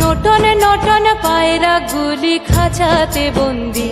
Norton Norton পায়রা গুলি খাঁচাতে বন্দি।